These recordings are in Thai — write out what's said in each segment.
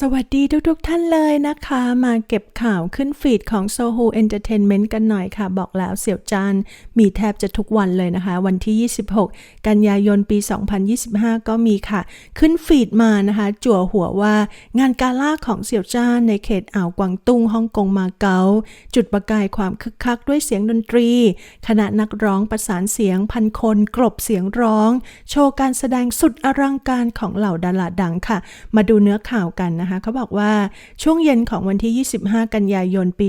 สวัสดีทุกๆทท่านเลยนะคะ มาเก็บข่าวขึ้นฟีดของ Soho Entertainment กันหน่อยค่ะ บอกแล้วเสี่ยวจานมีแทบจะทุกวันเลยนะคะ วันที่ 26 กันยายนปี 2025 ก็มีค่ะ ขึ้นฟีดมานะคะ จั่วหัวว่างานกาล่าของเสี่ยวจานในเขตอ่าวกวางตุ้งฮ่องกงมาเก๊าจุดประกายความคึกคักด้วยเสียงดนตรี คณะนักร้องประสานเสียงพันคนกลบเสียงร้อง โชว์การแสดงสุดอลังการของเหล่าดาราดังค่ะ มาดูเนื้อข่าวกันนะคะเขาบอกว่าช่วงเย็นของวันที่ 25 กันยายนปี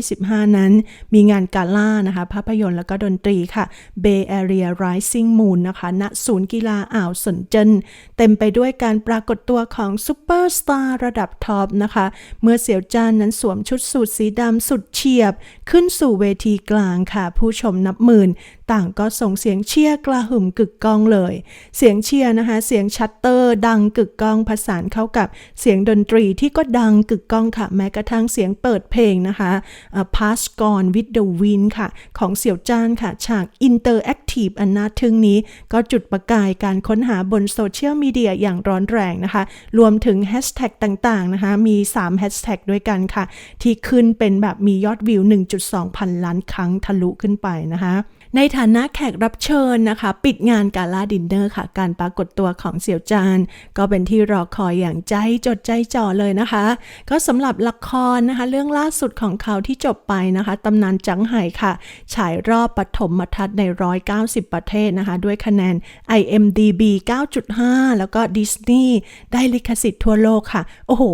2025 นั้น มีงานกาล่านะคะภาพยนตร์แล้วก็ดนตรีค่ะ Bay Area Rising Moon นะคะณศูนย์กีฬาอ่าวสนเจนเต็มไปด้วยการปรากฏตัวของซูเปอร์สตาร์ระดับท็อปนะคะ เมื่อเสี่ยวจานนั้นสวมชุดสูทสีดำสุดเฉียบ ขึ้นสู่เวทีกลางค่ะ ผู้ชมนับหมื่น ต่างก็ส่งเสียงเชียร์กระหึ่มกึกก้องเลย เสียงเชียร์นะคะ เสียงชัตเตอร์ดังกึกก้องผสานเข้ากับเสียงดนนตรีที่ก็ดังกึกก้องค่ะ แม้กระทั่งเสียงเปิดเพลงนะคะ Pass Gone with the Wind ค่ะ ของเสี่ยวจ้านค่ะ ฉาก Interactive อันน่าทึ่งนี้ ก็จุดประกายการค้นหาบนโซเชียลมีเดียอย่างร้อนแรงนะคะ รวมถึงแฮชแท็กต่างๆนะคะ มี3แฮชแท็กด้วยกันค่ะ ที่ขึ้นเป็นแบบมียอดวิว 1.2 พันล้านครั้งทะลุขึ้นไปนะคะ ในฐานะแขกรับเชิญนะคะ ปิดงานกาลาดินเนอร์ค่ะ การปรากฏตัวของเสี่ยวจาน ก็เป็นที่รอคอยอย่างใจจดใจจ่อเลยนะคะ ก็สำหรับละครนะคะ เรื่องล่าสุดของเขาที่จบไปนะคะตำนานจังไห่ค่ะ ฉายรอบปฐมทัศน์ใน 190 ประเทศนะคะ ด้วยคะแนน IMDB 9.5 แล้วก็ดิสนีย์ได้ลิขสิทธิ์ทั่วโลกค่ะ โอ้โห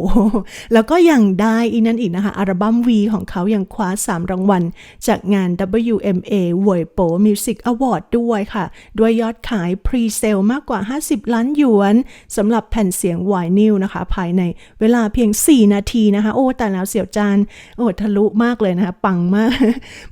แล้วก็ยังได้อีนั่นอีกนะคะ อัลบั้ม V ของเขายังคว้า 3 รางวัล จากงาน WMA เวยโป Music Award ด้วยค่ะ ด้วยยอดขายพรีเซลมากกว่า 50 ล้านหยวนสำหรับแผ่นเสียงไวนิลนะคะ ภายในเวลาเพียง 4 นาทีนะคะ โอ้ แต่แล้วเสี่ยวจานโอ้ทะลุมากเลยนะคะ ปังมาก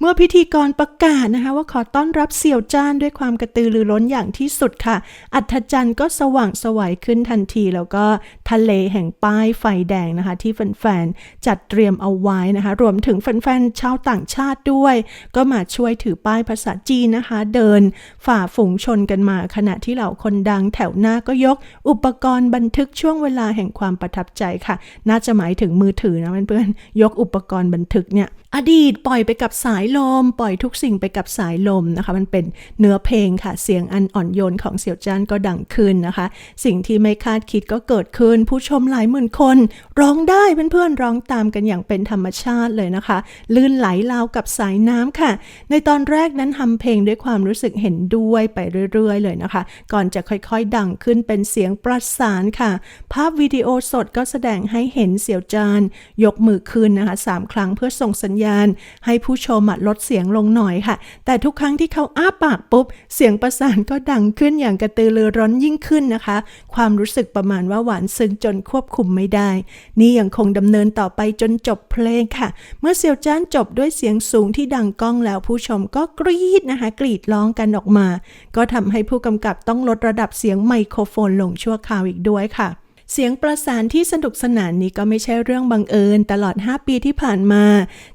เมื่อพิธีกรประกาศนะคะ ว่าขอต้อนรับเสี่ยวจานด้วยความกระตือรือร้นอย่างที่สุดค่ะ อัธจันทร์ก็สว่างสวัยขึ้นทันทีแล้วก็ ทะเลแห่งป้ายไฟแดงนะคะ ที่แฟนๆจัดเตรียมเอาไว้นะคะ รวมถึงแฟนๆชาวต่างชาติด้วย ก็มาช่วยถือป้ายภาษาจีนนะคะ เดินฝ่าฝูงชนกันมา ขณะที่เหล่าคนดังแถวหน้าก็ยก อุปกรณ์บันทึกช่วงเวลาแห่งความประทับใจค่ะ น่าจะหมายถึงมือถือนะเพื่อนๆยกอุปกรณ์บันทึกเนี่ยอดีตปล่อยไปกับสายลม ปล่อยทุกสิ่งไปกับสายลมนะคะ มันเป็นเนื้อเพลงค่ะ เสียงอันอ่อนโยนของเสี่ยวจ้านก็ดังขึ้นนะคะ สิ่งที่ไม่คาดคิดก็เกิดขึ้นผู้ชมหลายหมื่นคน ร้องได้เพื่อนๆร้องตามกันอย่างเป็นธรรมชาติเลยนะคะ ลื่นไหลราวกับสายน้ำค่ะ ในตอนแรกนั้นทำเพลงด้วยความรู้สึกเห็นด้วยไปเรื่อยๆ เลยนะคะ ก่อนจะค่อยๆ ดังขึ้นเป็นเสียงประสานค่ะ ภาพวิดีโอสดก็แสดงให้เห็นเสี่ยวจาน ยกมือขึ้นนะคะสามครั้งเพื่อส่งสัญญาณ ให้ผู้ชมลดเสียงลงหน่อยค่ะ แต่ทุกครั้งที่เขาอ้าปากปุ๊บ เสียงประสานก็ดังขึ้นอย่างกระตือรือร้นยิ่งขึ้นนะคะ ความรู้สึกประมาณว่าหวานซึ้งจนควบคุมไม่ได้ นี่ยังคงดำเนินต่อไปจนจบเพลงค่ะ เมื่อเซียวจ้านจบด้วยเสียงสูงที่ดังก้องแล้วผู้ชมก็กรี๊ดนะคะกรีดร้องกันออกมา ก็ทำให้ผู้กำกับต้องลดระดับเสียงไมโครโฟนลงชั่วคราวอีกด้วยค่ะ เสียงประสานที่สนุกสนานนี้ก็ไม่ใช่เรื่องบังเอิญ ตลอด 5 ปีที่ผ่านมา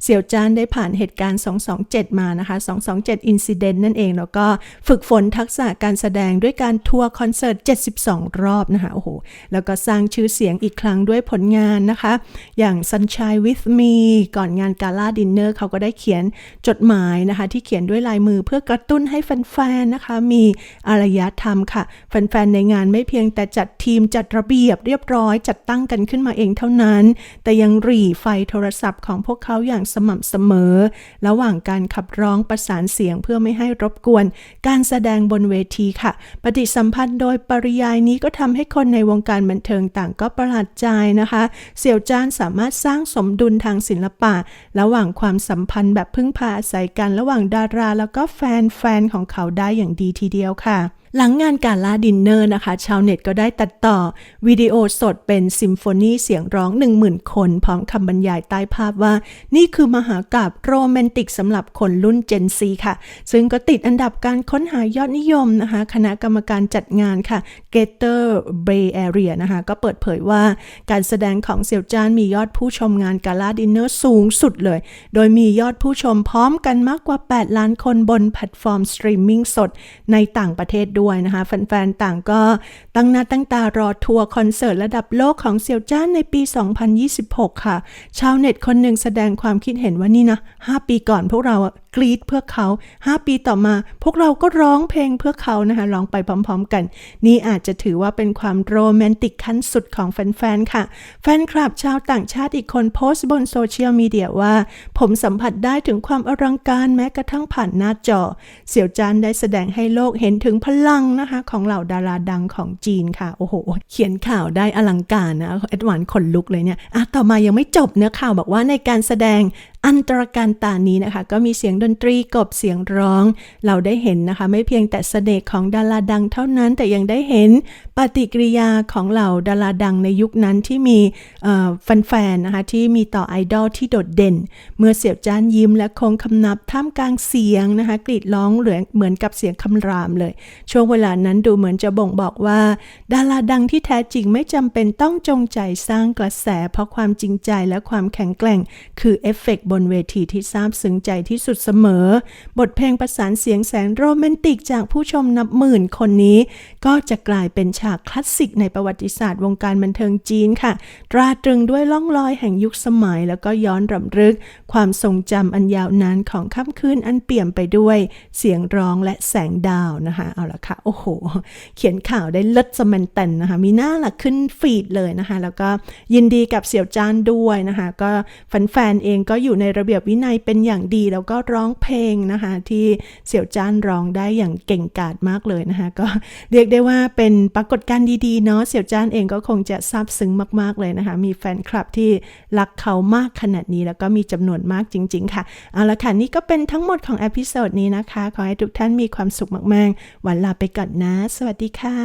เสี่ยวจานได้ผ่านเหตุการณ์ 227 มานะคะ 227 Incident นั่นเอง แล้วก็ฝึกฝนทักษะการแสดงด้วยการทัวร์คอนเสิร์ต 72 รอบนะคะ โอ้โห แล้วก็สร้างชื่อเสียงอีกครั้งด้วยผลงานนะคะ อย่าง Sunshine with Me ก่อนงานกาล่าดินเนอร์เขาก็ได้เขียนจดหมายนะคะ ที่เขียนด้วยลายมือเพื่อกระตุ้นให้แฟนๆนะคะ มีอารยธรรมค่ะ แฟนๆในงานไม่เพียงแต่จัดทีมจัดระเบียบเรียบร้อยจัดตั้งกันขึ้นมาเองเท่านั้น แต่ยังรีไฟโทรศัพท์ของพวกเขาอย่างสม่ำเสมอ ระหว่างการขับร้องประสานเสียงเพื่อไม่ให้รบกวน การแสดงบนเวทีค่ะ ปฏิสัมพันธ์โดยปริยายนี้ก็ทำให้คนในวงการบันเทิงต่างก็ประหลาดใจนะคะ เสี่ยวจ้านสามารถสร้างสมดุลทางศิลปะ ระหว่างความสัมพันธ์แบบพึ่งพาอาศัยกัน ระหว่างดารา แล้วก็แฟนๆของเขาได้อย่างดีทีเดียวค่ะ หลังงานการลาดินเนอร์นะคะ ชาวเน็ตก็ได้ตัดต่อ วิดีโอสดเป็นซิมโฟนีเสียงร้อง 10,000 คน พร้อมคำบรรยายใต้ภาพว่า นี่คือมหากาบโรแมนติกสำหรับคนรุ่นเจนซีค่ะ ซึ่งก็ติดอันดับการค้นหายอดนิยมนะคะ คณะกรรมการจัดงานค่ะ g a t e r Bay Area นะคะ ก็เปิดเผยว่าการแสดงของเซียวจานมียอดผู้ชมงานการลาดินเนอร์สูงสุดเลย โดยมียอดผู้ชมพร้อมกันมากกว่า 8 ล้านคนบนแพลตฟอร์มสตรีมมิ่งสดในต่างประเทศด้วยด้วยนะคะ แฟนๆ ต่างก็ตั้งหน้าตั้งตารอทัวร์คอนเสิร์ตระดับโลกของเสี่ยวจ้านในปี 2026 ค่ะ ชาวเน็ตคนหนึ่งแสดงความคิดเห็นว่านี่นะ 5 ปีก่อนพวกเรากรีดเพื่อเขา 5 ปีต่อมา พวกเราก็ร้องเพลงเพื่อเขานะคะ ร้องไปพร้อมๆกัน นี่อาจจะถือว่าเป็นความโรแมนติกขั้นสุดของแฟนๆ ค่ะ แฟนคลับชาวต่างชาติอีกคนโพสต์บนโซเชียลมีเดียว่า ผมสัมผัสได้ถึงความอลังการแม้กระทั่งผ่านหน้าจอ เสี่ยวจานได้แสดงให้โลกเห็นถึงพลังนะคะ ของเหล่าดาราดังของจีนค่ะ โอ้โห เขียนข่าวได้อลังการนะเอ็ดวานขนลุกเลยเนี่ยอะต่อมายังไม่จบเนื้อข่าวบอกว่าในการแสดง อันตรการตานี้นะคะ ก็มีเสียงดนตรีกบเสียงร้อง เราได้เห็นนะคะ ไม่เพียงแต่เสน่ห์ของดาราดังเท่านั้น แต่ยังได้เห็นปฏิกิริยาของเหล่าดาราดังในยุคนั้นที่มีแฟนๆนะคะที่มีต่อไอดอลที่โดดเด่น เมื่อเสี่ยวจ้านยิ้มและคงคำนับท่ามกลางเสียงนะคะกรีดร้องเหลือเหมือนกับเสียงคำรามเลย ช่วงเวลานั้นดูเหมือนจะบ่งบอกว่า ดาราดังที่แท้จริงไม่จำเป็นต้องจงใจสร้างกระแส เพราะความจริงใจและความแข็งแกร่ง คือเอฟเฟกต์บนเวทีที่ซาบซึ้งใจที่สุดเสมอ บทเพลงประสานเสียงแสนโรแมนติกจากผู้ชมนับหมื่นคนนี้ ก็จะกลายเป็นฉากคลาสสิกในประวัติศาสตร์วงการบันเทิงจีนค่ะ ตราตรึงด้วยล่องรอยแห่งยุคสมัย แล้วก็ย้อนรำลึก ความทรงจำอันยาวนานของค่ำคืนอันเปี่ยมไปด้วย เสียงร้องและแสงดาวนะคะเอาละค่ะโอ้โห เขียนข่าวได้เลิศสมันเตนนะคะมีหน้าละขึ้นฟีดเลยนะคะ แล้วก็ยินดีกับเสี่ยวจ้านด้วยนะคะ ก็แฟนๆเองก็อยู่ในในระเบียบวินัยเป็นอย่างดี แล้วก็ร้องเพลงนะคะ ที่เสี่ยวจ้านร้องได้อย่างเก่งกาจมากเลยนะคะ ก็เรียกได้ว่าเป็นปรากฏการณ์ดีๆเนาะเสี่ยวจ้านเองก็คงจะซาบซึ้งมาก ๆเลยนะคะ มีแฟนคลับที่รักเขามากขนาดนี้ แล้วก็มีจำนวนมากจริง ๆ ค่ะเอาละค่ะนี่ก็เป็นทั้งหมดของอพิโซดนี้นะคะ ขอให้ทุกท่านมีความสุขมากๆ วันลาไปก่อนนะ สวัสดีค่ะ